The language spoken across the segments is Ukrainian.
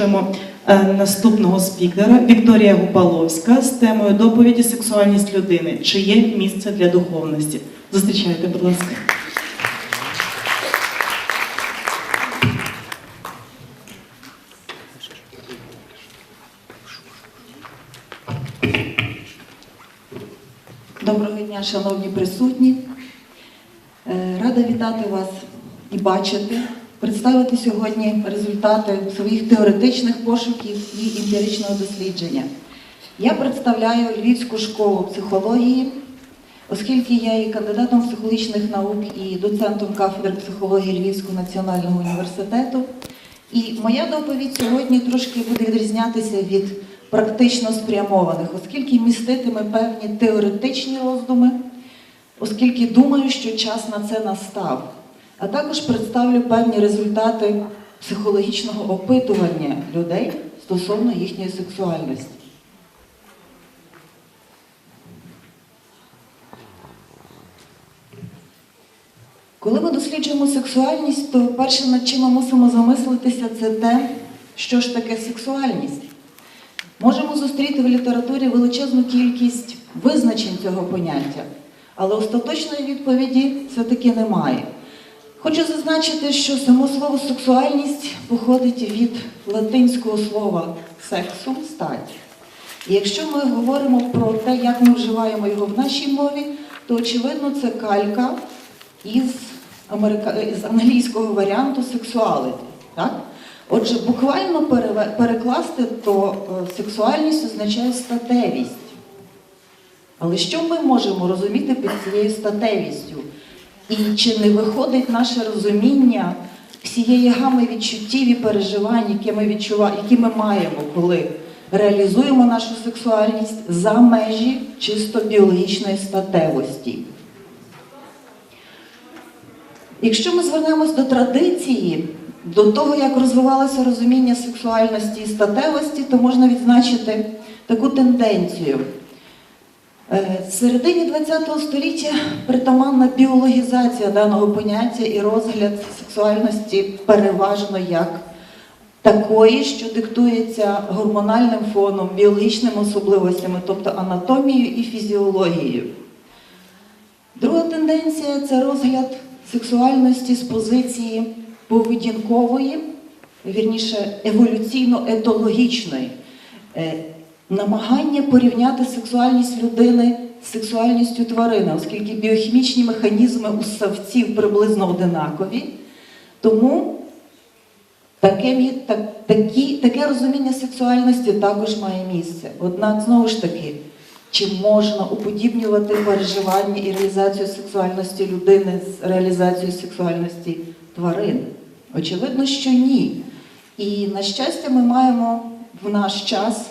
Запрошуємо е, наступного спікера Вікторія Гупаловська з темою доповіді Сексуальність людини. Чи є місце для духовності? Зустрічайте, будь ласка. Доброго дня, шановні присутні. Е, Рада вітати вас і бачити, представити сьогодні результати своїх теоретичних пошуків і емпіричного дослідження. Я представляю Львівську школу психології, оскільки я є кандидатом психологічних наук і доцентом кафедри психології Львівського національного університету. І моя доповідь сьогодні трошки буде відрізнятися від практично спрямованих, оскільки міститиме певні теоретичні роздуми, оскільки думаю, що час на це настав. А також представлю певні результати психологічного опитування людей стосовно їхньої сексуальності. Коли ми досліджуємо сексуальність, то перше, над чим ми мусимо замислитися, це те, що ж таке сексуальність. Можемо зустріти в літературі величезну кількість визначень цього поняття, але остаточної відповіді все-таки немає. Хочу зазначити, що само слово сексуальність походить від латинського слова сексум стать. І якщо ми говоримо про те, як ми вживаємо його в нашій мові, то очевидно це калька із, америка... з англійського варіанту сексуаліті. Так? Отже, буквально перекласти, то е, сексуальність означає статевість. Але що ми можемо розуміти під цією статевістю? І чи не виходить наше розуміння всієї гами відчуттів і переживань, які ми, відчува... які ми маємо, коли реалізуємо нашу сексуальність за межі чисто біологічної статевості? Якщо ми звернемось до традиції, до того, як розвивалося розуміння сексуальності і статевості, то можна відзначити таку тенденцію. Е, В середині ХХ століття притаманна біологізація даного поняття і розгляд сексуальності переважно як такої, що диктується гормональним фоном, біологічними особливостями, тобто анатомією і фізіологією. Друга тенденція це розгляд сексуальності з позиції поведінкової, вірніше еволюційно-етологічної, Е, намагання порівняти сексуальність людини з сексуальністю тварини, оскільки біохімічні механізми у ссавців приблизно одинакові. Тому таке, так, такі, таке розуміння сексуальності також має місце. Однак, знову ж таки, чи можна уподібнювати переживання і реалізацію сексуальності людини з реалізацією сексуальності тварин? Очевидно, що ні. І на щастя, ми маємо в наш час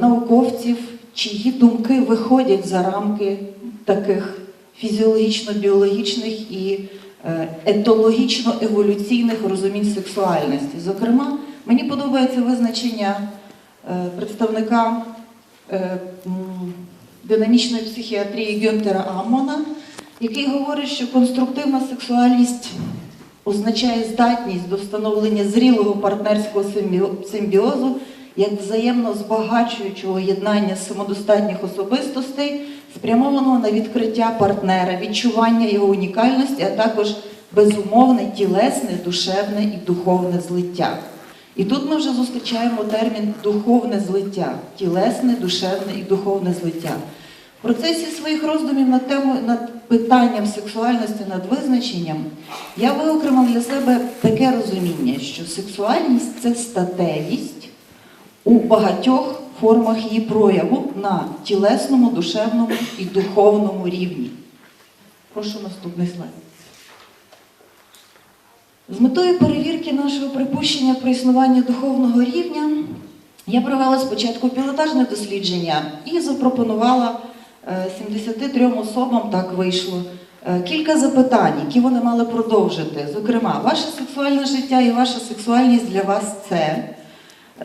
науковців, чиї думки виходять за рамки таких фізіологічно-біологічних і е, етологічно-еволюційних розумінь сексуальності. Зокрема, мені подобається визначення е, представника е, динамічної психіатрії Гюнтера Аммона, який говорить, що конструктивна сексуальність означає здатність до встановлення зрілого партнерського симбіо- симбіозу як взаємно збагачуючого єднання самодостатніх особистостей, спрямованого на відкриття партнера, відчування його унікальності, а також безумовне тілесне, душевне і духовне злиття. І тут ми вже зустрічаємо термін духовне злиття, тілесне, душевне і духовне злиття. В процесі своїх роздумів над тему над питанням сексуальності, над визначенням, я виокремила для себе таке розуміння, що сексуальність це статевість у багатьох формах її прояву на тілесному, душевному і духовному рівні. Прошу наступний слайд. З метою перевірки нашого припущення про існування духовного рівня я провела спочатку пілотажне дослідження і запропонувала е, 73 особам, так вийшло, е, кілька запитань, які вони мали продовжити. Зокрема, ваше сексуальне життя і ваша сексуальність для вас це.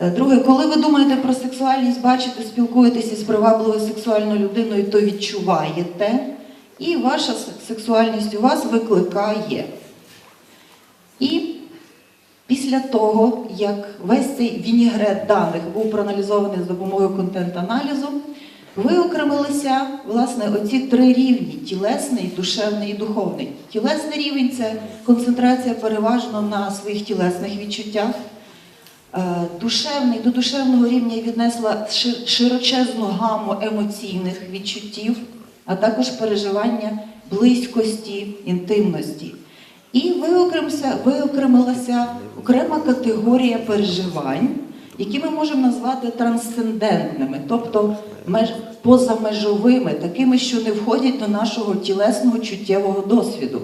Е, Друге, коли ви думаєте про сексуальність, бачите, спілкуєтеся з привабливою сексуальною людиною, то відчуваєте, і ваша сексуальність у вас викликає. І після того, як весь цей вінігрет даних був проаналізований за допомогою контент-аналізу, виокремилися власне оці три рівні: тілесний, душевний і духовний. Тілесний рівень це концентрація переважно на своїх тілесних відчуттях. Е, Душевний до душевного рівня віднесла широчезну гаму емоційних відчуттів, а також переживання близькості, інтимності. І виокремилася окрема категорія переживань, які ми можемо назвати трансцендентними, тобто меж, позамежовими, такими, що не входять до нашого тілесного чуттєвого досвіду.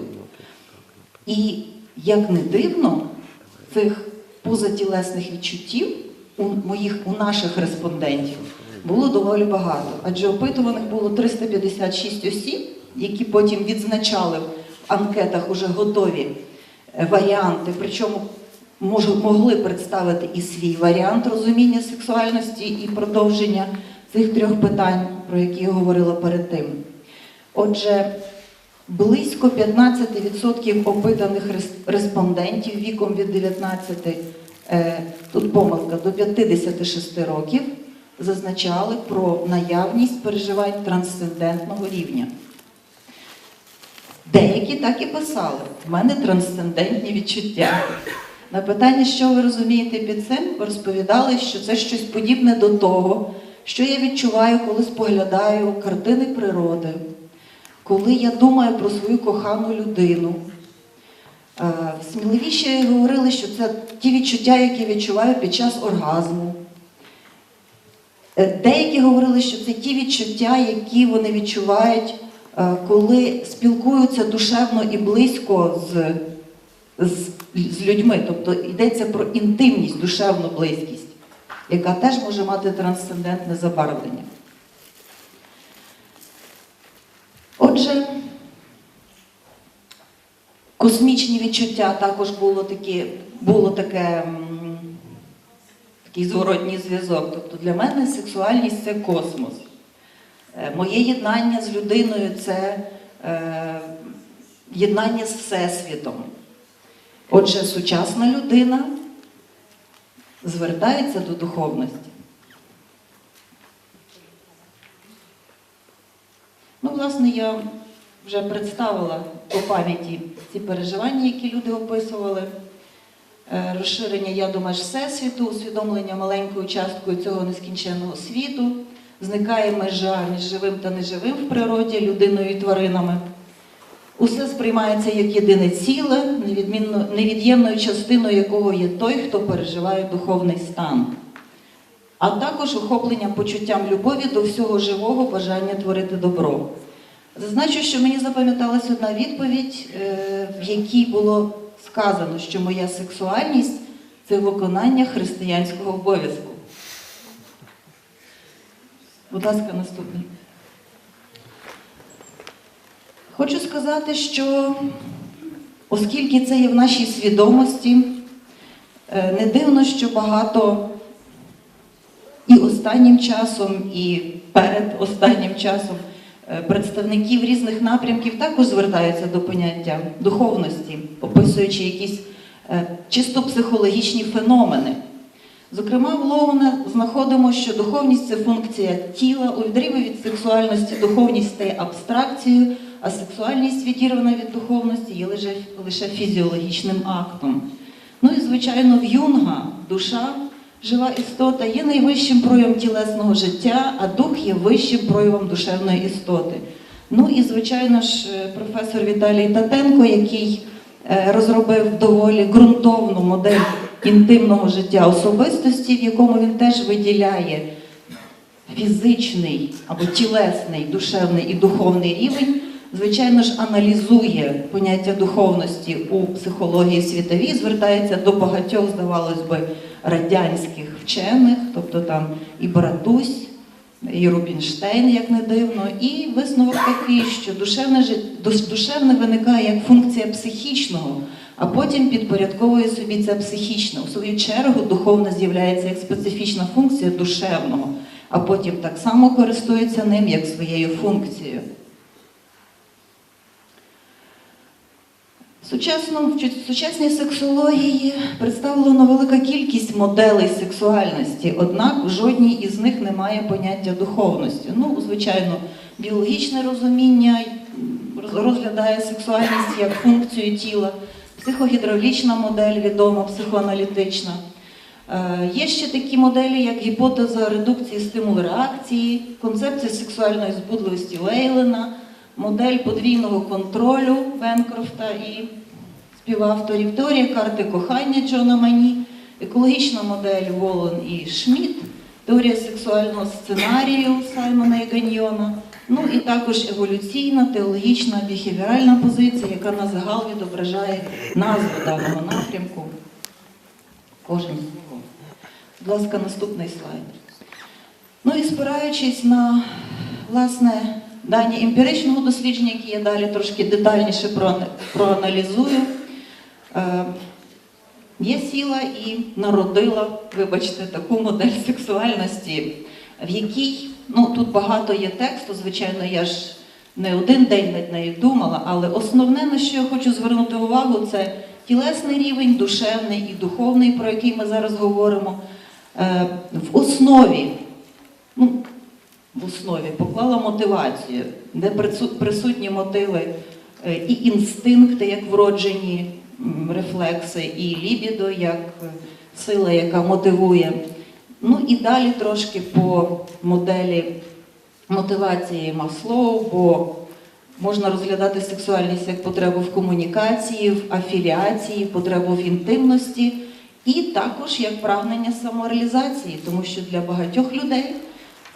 І як не дивно, цих позатілесних відчуттів у моїх у наших респондентів було доволі багато. Адже опитуваних було 356 осіб, які потім відзначали в анкетах уже готові е, варіанти, причому мож- могли представити і свій варіант розуміння сексуальності і продовження цих трьох питань, про які я говорила перед тим. Отже, Близько 15% опитаних респондентів віком від 19, е, тут помилка, до 56 років зазначали про наявність переживань трансцендентного рівня. Деякі так і писали: в мене трансцендентні відчуття. На питання, що ви розумієте під цим, розповідали, що це щось подібне до того, що я відчуваю, коли споглядаю картини природи, коли я думаю про свою кохану людину. Е, Сміливіші говорили, що це ті відчуття, які відчуваю під час оргазму. Е, Деякі говорили, що це ті відчуття, які вони відчувають, е, коли спілкуються душевно і близько з, з, з людьми. Тобто йдеться про інтимність, душевну близькість, яка теж може мати трансцендентне забарвлення. Отже, космічні відчуття також було такі, було таке, такий зворотній зв'язок. Тобто для мене сексуальність це космос. Е, Моє єднання з людиною це е, єднання з Всесвітом. Отже, сучасна людина звертається до духовності. Ну, власне, я вже представила по пам'яті ці переживання, які люди описували. Е, Розширення я думаю, всесвіту, усвідомлення маленькою часткою цього нескінченного світу, зникає межа між живим та неживим в природі, людиною і тваринами. Усе сприймається як єдине ціле, невід'ємною частиною якого є той, хто переживає духовний стан а також охоплення почуттям любові до всього живого бажання творити добро. Зазначу, що мені запам'яталась одна відповідь, е, в якій було сказано, що моя сексуальність це виконання християнського обов'язку. Будь ласка, наступний. Хочу сказати, що оскільки це є в нашій свідомості, е, не дивно, що багато останнім часом, і перед останнім часом е, представників різних напрямків також звертаються до поняття духовності, описуючи якісь е, чисто психологічні феномени. Зокрема, в Лоуна знаходимо, що духовність це функція тіла, у відриві від сексуальності духовність стає абстракцією, а сексуальність відірвана від духовності є лише, лише фізіологічним актом. Ну і, звичайно, в Юнга душа, жива істота, є найвищим проявом тілесного життя, а дух є вищим проявом душевної істоти. Ну і, звичайно ж, е, професор Віталій Татенко, який е, розробив доволі ґрунтовну модель інтимного життя особистості, в якому він теж виділяє фізичний або тілесний, душевний і духовний рівень, звичайно ж, аналізує поняття духовності у психології світовій, звертається до багатьох, здавалось би, радянських вчених, тобто там і Братусь, і Рубінштейн, як не дивно, і висновок такий, що душевне, душевне виникає як функція психічного, а потім підпорядковує собі це психічне. У свою чергу духовне з'являється як специфічна функція душевного, а потім так само користується ним як своєю функцією. В в сучасній сексології представлена велика кількість моделей сексуальності, однак в жодній із них немає поняття духовності. Ну, звичайно, біологічне розуміння розглядає сексуальність як функцію тіла, психогідравлічна модель відома, психоаналітична. Е, Є ще такі моделі, як гіпотеза редукції стимулу реакції, концепція сексуальної збудливості Лейлена, модель подвійного контролю Бенкрофта і співавторів, теорія карти кохання Джона Мані, екологічна модель Волон і Шмідт, теорія сексуального сценарію Саймона і Ганьйона, ну і також еволюційна, теологічна, біхевіральна позиція, яка на загал відображає назву даного напрямку. Кожен слово. Будь ласка, наступний слайд. Ну і спираючись на власне дані емпіричного дослідження, які я далі трошки детальніше проаналізую, е, я сіла і народила, вибачте, таку модель сексуальності, в якій ну тут багато є тексту, звичайно, я ж не один день над нею думала, але основне, на що я хочу звернути увагу, це тілесний рівень, душевний і духовний, про який ми зараз говоримо. Е, В основі, ну, в основі поклала мотивацію, де присутні мотиви е, і інстинкти, як вроджені рефлекси, і лібідо, як е, сила, яка мотивує. Ну і далі трошки по моделі мотивації Маслоу, бо можна розглядати сексуальність як потребу в комунікації, в афіліації, потребу в інтимності, і також як прагнення самореалізації, тому що для багатьох людей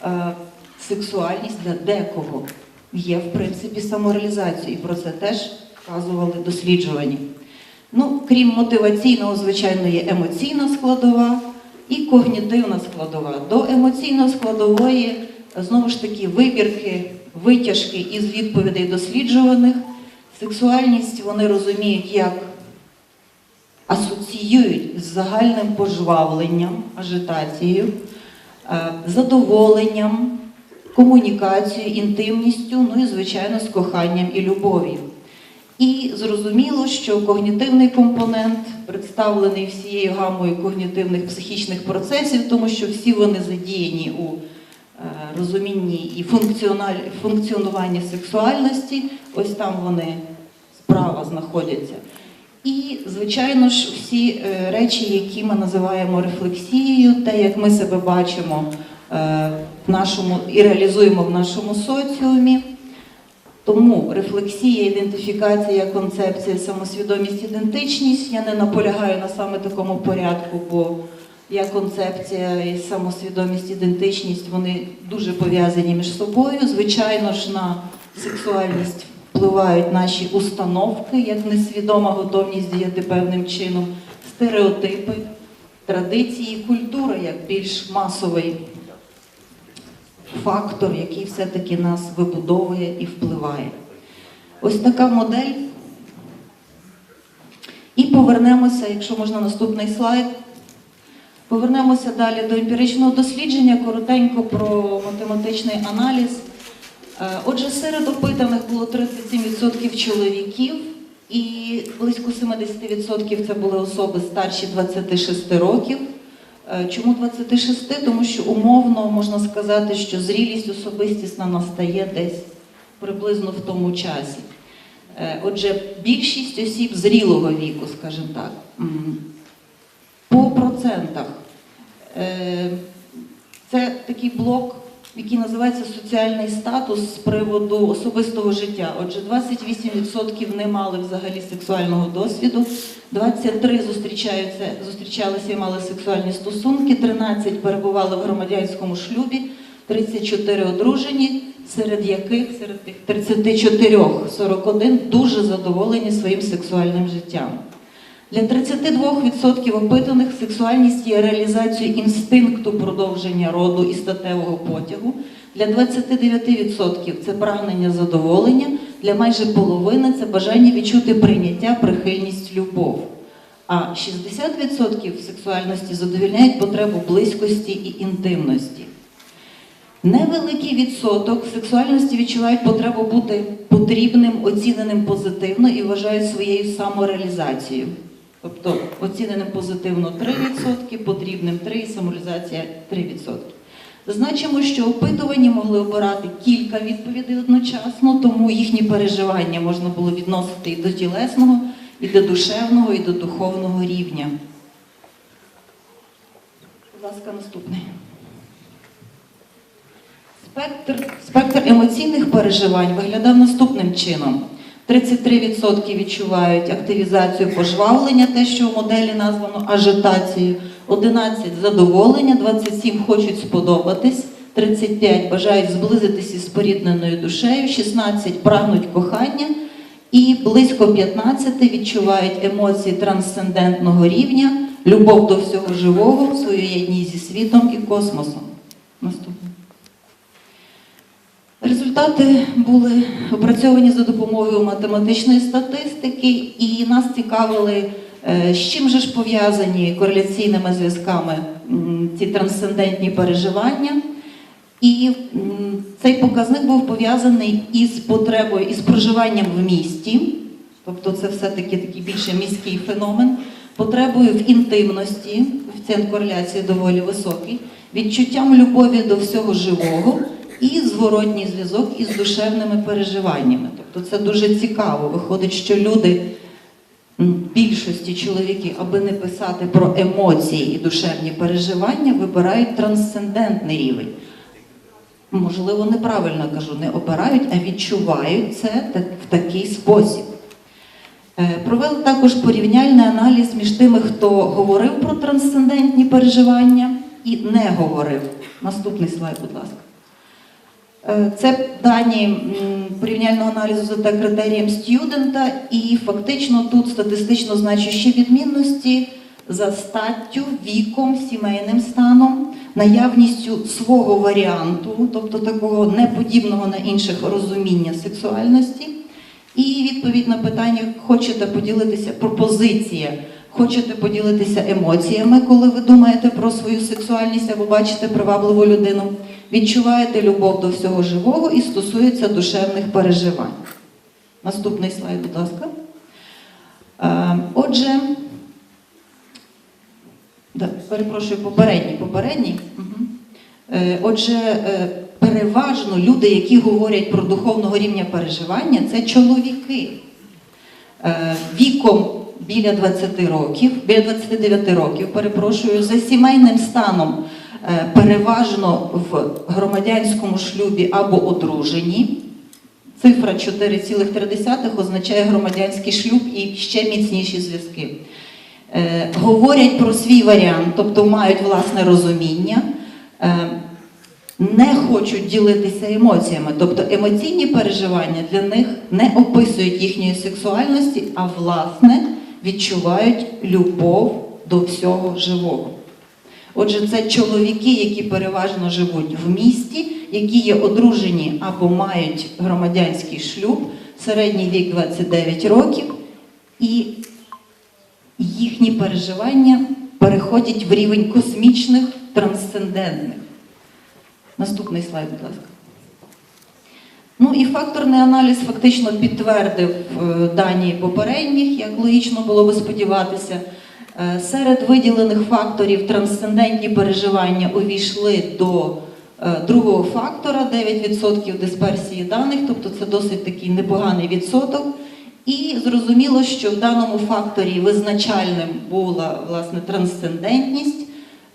е, сексуальність для декого є в принципі самореалізацією, і про це теж вказували досліджування. Ну, крім мотиваційного, звичайно, є емоційна складова і когнітивна складова. До емоційної складової знову ж таки вибірки, витяжки із відповідей досліджуваних. Сексуальність вони розуміють як асоціюють з загальним пожвавленням, ажитацією, е, задоволенням, комунікацією, інтимністю, ну і, звичайно, з коханням і любов'ю. І зрозуміло, що когнітивний компонент представлений всією гамою когнітивних психічних процесів, тому що всі вони задіяні у е, розумінні і функціонуванні сексуальності. Ось там вони справа знаходяться. І, звичайно ж, всі е, речі, які ми називаємо рефлексією, те, як ми себе бачимо в нашому і реалізуємо в нашому соціумі. Тому рефлексія, ідентифікація, концепція, самосвідомість, ідентичність. Я не наполягаю на саме такому порядку, бо я концепція і самосвідомість, ідентичність вони дуже пов'язані між собою. Звичайно ж, на сексуальність впливають наші установки, як несвідома готовність діяти певним чином, стереотипи, традиції, культура як більш масовий фактор, який все-таки нас вибудовує і впливає. Ось така модель. І повернемося, якщо можна, наступний слайд. Повернемося далі до емпіричного дослідження, коротенько про математичний аналіз. Е, Отже, серед опитаних було 37% чоловіків, і близько 70% це були особи старші 26 років. Е, Чому 26? Тому що умовно можна сказати, що зрілість особистісна настає десь приблизно в тому часі. Е, Отже, більшість осіб зрілого віку, скажімо так. По процентах. Е, Це такий блок, який називається соціальний статус з приводу особистого життя. Отже, 28% не мали взагалі сексуального досвіду, 23 зустрічаються, зустрічалися і мали сексуальні стосунки, 13 перебували в громадянському шлюбі, 34 одружені, серед яких серед тих 34 41 дуже задоволені своїм сексуальним життям. Для 32% опитаних сексуальність є реалізацією інстинкту продовження роду і статевого потягу. Для 29% це прагнення задоволення, для майже половини це бажання відчути прийняття, прихильність, любов. А 60% сексуальності задовільняють потребу близькості і інтимності. Невеликий відсоток сексуальності відчувають потребу бути потрібним, оціненим позитивно і вважають своєю самореалізацією. Тобто оціненим позитивно 3%, потрібним 3% і самореалізація 3%. Зазначимо, що опитувані могли обирати кілька відповідей одночасно, тому їхні переживання можна було відносити і до тілесного, і до душевного, і до духовного рівня. Будь ласка, наступний. Спектр, спектр емоційних переживань виглядав наступним чином. 33% відчувають активізацію пожвавлення, те, що в моделі названо ажитацією, 11% задоволення, 27% хочуть сподобатись, 35% бажають зблизитися із спорідненою душею, 16% прагнуть кохання і близько 15% відчувають емоції трансцендентного рівня, любов до всього живого, свою єдність зі світом і космосом. Наступне. Результати були опрацьовані за допомогою математичної статистики, і нас цікавили, е, з чим же ж пов'язані кореляційними зв'язками ці трансцендентні переживання. І цей показник був пов'язаний із потребою, із проживанням в місті, тобто це все-таки такий більше міський феномен, потребою в інтимності, коефіцієнт кореляції доволі високий, відчуттям любові до всього живого і зворотній зв'язок із душевними переживаннями. Тобто це дуже цікаво. Виходить, що люди, більшості чоловіки, аби не писати про емоції і душевні переживання, вибирають трансцендентний рівень. Можливо, неправильно кажу, не обирають, а відчувають це в такий спосіб. Е, Провели також порівняльний аналіз між тими, хто говорив про трансцендентні переживання і не говорив. Наступний слайд, будь ласка. Е, Це дані порівняльного аналізу за та критерієм студента, і фактично тут статистично значущі відмінності за статтю, віком, сімейним станом, наявністю свого варіанту, тобто такого неподібного на інших розуміння сексуальності. І відповідь на питання: хочете поділитися пропозиція, хочете поділитися емоціями, коли ви думаєте про свою сексуальність або бачите привабливу людину, відчуваєте любов до всього живого і стосується душевних переживань. Наступний слайд, будь ласка. Е, Отже, перепрошую, попередній, попередній. Е, Отже, е, переважно люди, які говорять про духовного рівня переживання, це чоловіки віком біля 20 років, біля 29 років, перепрошую, за сімейним станом переважно в громадянському шлюбі або одруженні. Цифра 4,3 означає громадянський шлюб і ще міцніші зв'язки. Е, говорять про свій варіант, тобто мають власне розуміння, е, не хочуть ділитися емоціями, тобто емоційні переживання для них не описують їхньої сексуальності, а власне відчувають любов до всього живого. Отже, це чоловіки, які переважно живуть в місті, які є одружені або мають громадянський шлюб, середній вік 29 років, і їхні переживання переходять в рівень космічних трансцендентних. Наступний слайд, будь ласка. Ну і факторний аналіз фактично підтвердив е, дані попередніх, як логічно було би сподіватися. Е, Серед виділених факторів трансцендентні переживання увійшли до е, другого фактора 9% дисперсії даних, тобто це досить такий непоганий відсоток. І зрозуміло, що в даному факторі визначальним була власне трансцендентність,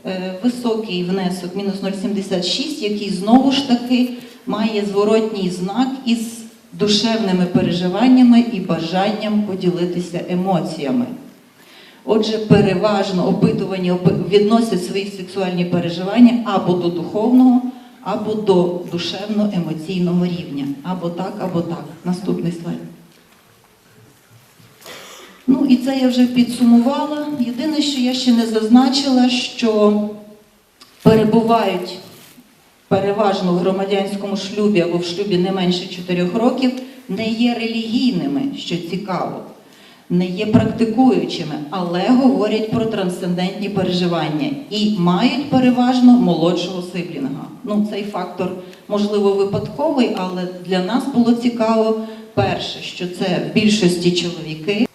е, високий внесок мінус 0,76, який знову ж таки має зворотній знак із душевними переживаннями і бажанням поділитися емоціями. Отже, переважно опитувані відносять свої сексуальні переживання або до духовного, або до душевно-емоційного рівня. Або так, або так. Наступний слайд. Ну і це я вже підсумувала. Єдине, що я ще не зазначила, що перебувають переважно в громадянському шлюбі або в шлюбі не менше 4 років, не є релігійними, що цікаво. Не є практикуючими, але говорять про трансцендентні переживання і мають переважно молодшого сиблінга. Ну, цей фактор можливо випадковий, але для нас було цікаво перше, що це в більшості чоловіки.